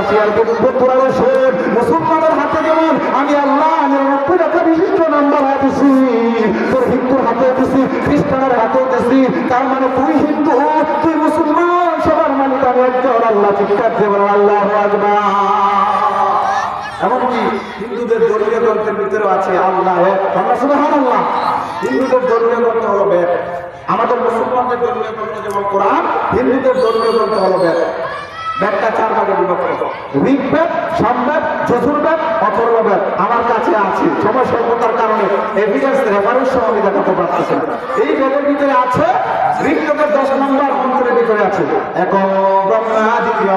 কাপাসিয়ার বন্ধুরা শোন মুসলমানের হাতে যেমন আমি আল্লাহ নিরানব্বই রেখা বিশিষ্ট নাম্বার দিছি তোর হিন্দুর হাতে দিছি খ্রিস্টানের হাতে দিছি তার মানে তুই হিন্দু, তুই মুসলমান, সবার মালিক আমি একজন আল্লাহ, চিৎকার দেবেন আল্লাহ এমনকি হিন্দুদের ধর্মীয় গ্রন্থের ভিতরে আছে, আল্লাহ এক আমরা সুবহান আল্লাহ হিন্দুদের ধর্মীয় গ্রন্থ হলো বেদ। আমাদের মুসলমানদের ধর্মীয় গ্রন্থ যেমন কোরআন, হিন্দুদের ধর্মীয় গ্রন্থ হলো বেদ। ঋগ্বেদ, সামবেদ যজুর্বেদ অথর্ববেদ আমার কাছে আছে সময় স্বল্পতার কারণে এভিডেন্স রেফারেন্স সহ আমি দেখাতে পারতেছি না। এই বেদের ভিতরে আছে ঋগ্বেদের দশ নম্বর মন্ত্রের ভিতরে আছে এক ব্রহ্মা, দ্বিতীয়